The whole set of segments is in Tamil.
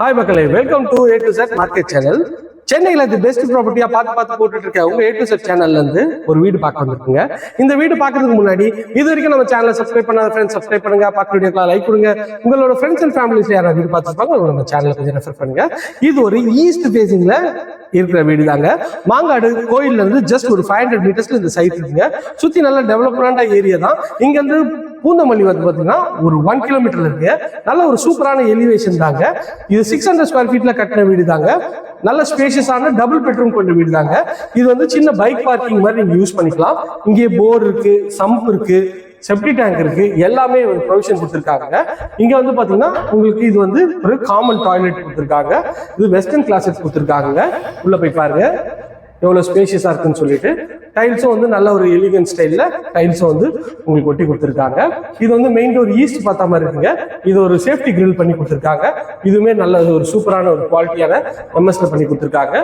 ஹாய் மக்களே. Welcome to A to Z market channel சென்னையில் இது பெஸ்ட் ப்ராப்பர்ட்டியா பார்த்து பார்த்து போட்டுட்டு இருக்க உங்க ஏ டு செட் சேனல்ல இருந்து ஒரு வீடு பார்க்க வந்திருக்குங்க. இந்த வீடு பார்க்கறதுக்கு முன்னாடி இது வரைக்கும் நம்ம சேனலை சப்ஸ்கிரைப் பண்ணாத ஃப்ரெண்ட்ஸ் சப்ஸ்கிரைப் பண்ணுங்க. பார்க்க வீடியோக்கெல்லாம் லைக் கொடுங்க. உங்களோட ஃப்ரெண்ட்ஸ் அண்ட் ஃபேமிலிஸ் யாராவது வீடு பார்த்துருப்பாங்க அவங்க நம்ம சேனலை கொஞ்சம் ரெஃபர் பண்ணுங்க. இது ஒரு ஈஸ்ட் ஃபேசிங்ல இருக்கிற வீடு தாங்க மாங்காடு கோயில்ல இருந்து ஜஸ்ட் ஒரு ஃபைவ் ஹண்ட்ரட் மீட்டர்ஸ்ல இந்த சைட் இருக்குங்க. சுத்தி நல்ல டெவலப்மெண்டா ஏரியா தான். இங்க இருந்து பூந்தமல்லி வந்து பார்த்தீங்கன்னா ஒரு ஒன் கிலோமீட்டர்ல இருக்கு. நல்ல ஒரு சூப்பரான எலிவேஷன் தாங்க. இது சிக்ஸ் ஹண்ட்ரட் ஸ்கொயர் ஃபீட்ல கட்டின வீடு தாங்க. நல்ல ஸ்பேஷியஸான டபுள் பெட்ரூம் கொண்ட வீடு தாங்க. இது வந்து சின்ன பைக் பார்க்கிங் மாதிரி நீங்க யூஸ் பண்ணிக்கலாம். இங்கே போர் இருக்கு சம்ப் இருக்கு செப்டி டேங்க் இருக்கு. எல்லாமே ப்ரொவிஷன் கொடுத்துருக்காங்க. இங்க வந்து பாத்தீங்கன்னா உங்களுக்கு இது வந்து ஒரு காமன் டாய்லெட் கொடுத்துருக்காங்க. இது வெஸ்டர்ன் கிளாஸஸ் கொடுத்துருக்காங்க. உள்ள போய் பாருங்க. எவ்வளோ ஸ்பேஷியஸாக இருக்குன்னு சொல்லிட்டு டைல்ஸும் வந்து நல்ல ஒரு எலிகன் ஸ்டைலில் டைல்ஸும் வந்து உங்களுக்கு ஒட்டி கொடுத்துருக்காங்க. இது வந்து மெயின் டோர் ஈஸ்ட் பார்த்த மாதிரி இருக்குங்க. இது ஒரு சேஃப்டி கிரில் பண்ணி கொடுத்துருக்காங்க. இதுவுமே நல்ல ஒரு சூப்பரான ஒரு குவாலிட்டியான எம்எஸ்ல பண்ணி கொடுத்துருக்காங்க.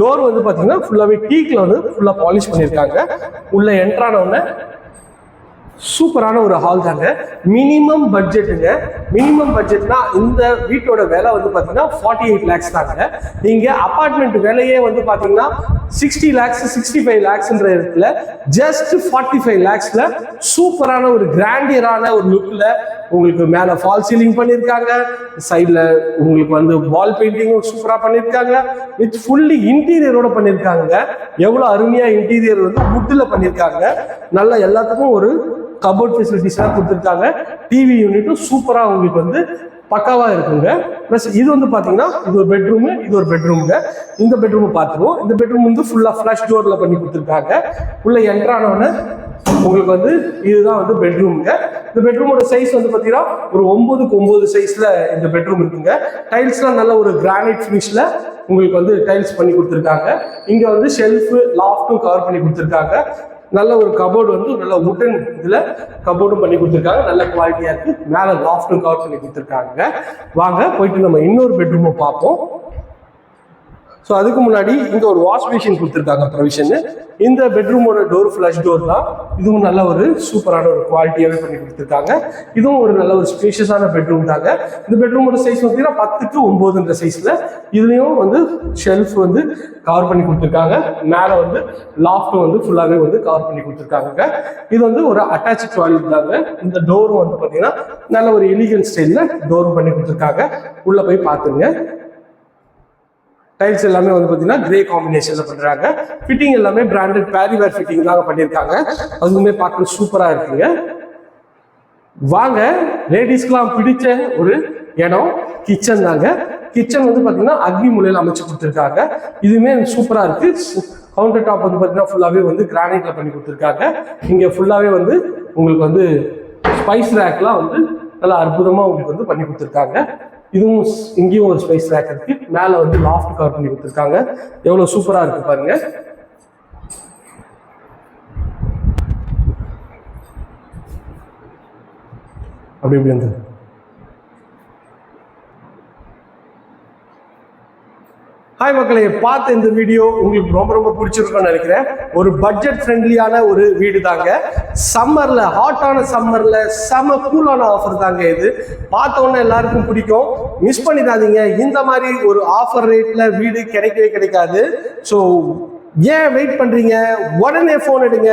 டோர் வந்து பார்த்தீங்கன்னா ஃபுல்லாகவே டீக்கில் வந்து ஃபுல்லாக பாலிஷ் பண்ணியிருக்காங்க. உள்ளே என்ட்ரான சூப்பரான ஒரு ஹால் தாங்க. மினிமம் பட்ஜெட்டுங்க மினிமம் பட்ஜெட்னா இந்த வீட்டோட விலை வந்து பார்த்தீங்கன்னா ஃபார்ட்டி எயிட் லேக்ஸ் தாங்க. நீங்க அப்பார்ட்மெண்ட் விலையே வந்து பார்த்தீங்கன்னா சிக்ஸ்டி லேக்ஸ் சிக்ஸ்டி ஃபைவ் லேக்ஸ்ன்ற இடத்துல ஜஸ்ட் ஃபார்ட்டி ஃபைவ் லேக்ஸ்ல சூப்பரான ஒரு கிராண்டியரான ஒரு லுக்ல உங்களுக்கு மேல ஃபால் சீலிங் பண்ணியிருக்காங்க சைடில் உங்களுக்கு வந்து வால் பெயிண்டிங்கும் சூப்பராக பண்ணியிருக்காங்க வித் ஃபுல்லி இன்டீரியரோட பண்ணியிருக்காங்க எவ்வளோ அருமையா இன்டீரியர் வந்து வுட்டில் பண்ணியிருக்காங்க நல்லா எல்லாத்துக்கும் ஒரு கபோர்ட் ஃபெசிலிட்டிஸ்லாம் கொடுத்துருக்காங்க. டிவி யூனிட்டும் சூப்பராக உங்களுக்கு வந்து பக்காவாக இருக்குங்க. ப்ளஸ் இது வந்து பார்த்தீங்கன்னா இது ஒரு பெட்ரூமு இது ஒரு பெட்ரூமுங்க இந்த பெட்ரூமை பார்த்துருவோம் இந்த பெட்ரூம் வந்து ஃபுல்லாக ஃப்ளஷ் டோரில் பண்ணி கொடுத்துருக்காங்க. உள்ளே என்ட்ரானோடனே உங்களுக்கு வந்து இதுதான் வந்து பெட்ரூமுங்க இந்த பெட்ரூமோட சைஸ் வந்து பார்த்தீங்கன்னா ஒரு ஒம்பதுக்கு ஒம்பது சைஸில் இந்த பெட்ரூம் இருக்குங்க. டைல்ஸ்லாம் நல்ல ஒரு கிரானைட் ஃபினிஷில் உங்களுக்கு வந்து டைல்ஸ் பண்ணி கொடுத்துருக்காங்க. இங்கே வந்து ஷெல்ஃபு லாஃப்ட்டும் கவர் பண்ணி கொடுத்துருக்காங்க. நல்ல ஒரு கபோர்டு வந்து நல்ல உட்டன் இதுல கபோர்டும் பண்ணி கொடுத்துருக்காங்க. நல்ல குவாலிட்டியா இருக்கு. மேல லாஃப்ட்டும் கவர் பண்ணி கொடுத்துருக்காங்க. வாங்க போயிட்டு நம்ம இன்னொரு பெட்ரூமை பார்ப்போம். ஸோ அதுக்கு முன்னாடி இங்கே ஒரு வாஷ் மிஷின் கொடுத்துருக்காங்க ப்ரொவிஷன் இந்த பெட்ரூமோட டோர் ஃப்ளஷ் டோர் தான். இதுவும் நல்ல ஒரு சூப்பரான ஒரு குவாலிட்டியாகவே பண்ணி கொடுத்துருக்காங்க. இதுவும் ஒரு நல்ல ஒரு ஸ்பேஷியஸான பெட்ரூம் தாங்க. இந்த பெட்ரூமோட சைஸ் பார்த்தீங்கன்னா பத்துக்கு ஒன்பதுன்ற சைஸில் இதுலேயும் வந்து ஷெல்ஃப் வந்து கவர் பண்ணி கொடுத்துருக்காங்க. மேலே வந்து லாஃப்ட் வந்து ஃபுல்லாகவே வந்து கவர் பண்ணி கொடுத்துருக்காங்க இது வந்து ஒரு அட்டாச் டாய்லெட் தாங்க. இந்த டோரும் வந்து பார்த்தீங்கன்னா நல்ல ஒரு எலிகன் ஸ்டைலில் டோரும் பண்ணி கொடுத்துருக்காங்க. உள்ளே போய் பார்த்துங்க டைல்ஸ் எல்லாமே வந்து பார்த்தீங்கன்னா கிரே காம்பினேஷன்ல பண்றாங்க. ஃபிட்டிங் எல்லாமே பிராண்டட் பேரிவேர் ஃபிட்டிங் தாங்க பண்ணியிருக்காங்க அதுவுமே பார்க்க சூப்பரா இருக்குங்க. வாங்க லேடிஸ்க்குலாம் பிடிச்ச ஒரு இடம் கிச்சன் தாங்க. கிச்சன் வந்து பார்த்தீங்கன்னா அக்னி மூலையில் அமைச்சு கொடுத்துருக்காங்க. இதுவுமே சூப்பரா இருக்கு. கவுண்டர் டாப் வந்து பார்த்தீங்கன்னா ஃபுல்லாகவே வந்து கிரானைட்ல பண்ணி கொடுத்துருக்காங்க. இங்கே ஃபுல்லாகவே வந்து உங்களுக்கு வந்து ஸ்பைஸ் ரேக்லாம் வந்து நல்லா அற்புதமாக உங்களுக்கு வந்து பண்ணி கொடுத்துருக்காங்க. இதுவும் இங்கேயும் ஒரு ஸ்பைஸ் ரேக் இருக்கு. மேலே வந்து லாஃப்ட் கவர் பண்ணி கொடுத்துருக்காங்க. எவ்வளோ சூப்பராக இருக்கு பாருங்க. அப்படி இப்படி வந்து. ஹாய் மக்களை பார்த்த இந்த வீடியோ உங்களுக்கு ரொம்ப ரொம்ப பிடிச்சிருக்கும்னு நினைக்கிறேன். ஒரு பட்ஜெட் ஃப்ரெண்ட்லியான ஒரு வீடு தாங்க சம்மர்ல ஹாட்டான சம்மர்ல செம கூலான ஆஃபர் தாங்க இது. பார்த்த உடனே எல்லாருக்கும் பிடிக்கும். மிஸ் பண்ணிடாதீங்க. இந்த மாதிரி ஒரு ஆஃபர் ரேட்ல வீடு கிடைக்கவே கிடைக்காது. ஸோ ஏன் வெயிட் பண்றீங்க? உடனே ஃபோன் எடுங்க.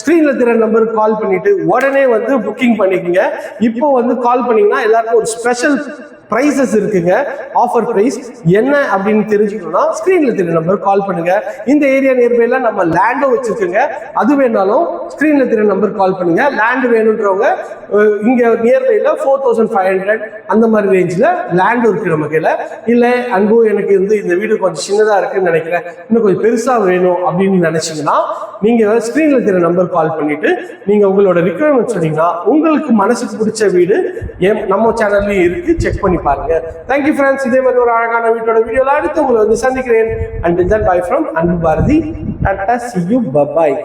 ஸ்க்ரீனில் திற நம்பருக்கு கால் பண்ணிட்டு உடனே வந்து புக்கிங் பண்ணிக்கோங்க. இப்போ வந்து கால் பண்ணீங்கன்னா எல்லாருக்கும் ஒரு ஸ்பெஷல் ப்ரைஸஸ் இருக்குங்க. ஆஃபர் ப்ரைஸ் என்ன அப்படின்னு தெரிஞ்சுக்கணும்னா ஸ்க்ரீன்ல தெரிய நம்பர் கால் பண்ணுங்க. இந்த ஏரியா நியர்பைல நம்ம லேண்டும் வச்சிருக்கோங்க. அது வேணாலும் ஸ்க்ரீன்ல தெரிய நம்பர் கால் பண்ணுங்க. லேண்ட் வேணுன்றவங்க இங்கே இங்க நியர்பைல ஃபோர் தௌசண்ட் ஃபைவ் ஹண்ட்ரட் அந்த மாதிரி ரேஞ்சில் லேண்டும் இருக்கு நம்ம கையில். இல்லை அன்பு எனக்கு வந்து இந்த வீடு கொஞ்சம் சின்னதாக இருக்குன்னு நினைக்கிறேன். இன்னும் கொஞ்சம் பெருசாக வேணும் அப்படின்னு நினைச்சீங்கன்னா நீங்கள் ஸ்க்ரீனில் தெரிய நம்பர் கால் பண்ணிட்டு நீங்கள் உங்களோட ரிக்குவயர்மெண்ட் சொன்னீங்கன்னா உங்களுக்கு மனசுக்கு பிடிச்ச வீடு என் நம்ம சேனல்லையும் இருக்கு. செக் பண்ணி பாருங்க. தேங்க்யூ ஃப்ரெண்ட்ஸ் இதே மாதிரி ஒரு அழகான வீட்டோட வீடியோல அடுத்து உங்களை வந்து சந்திக்கிறேன். And bye from Anbu Bharathi. Tata see you bye bye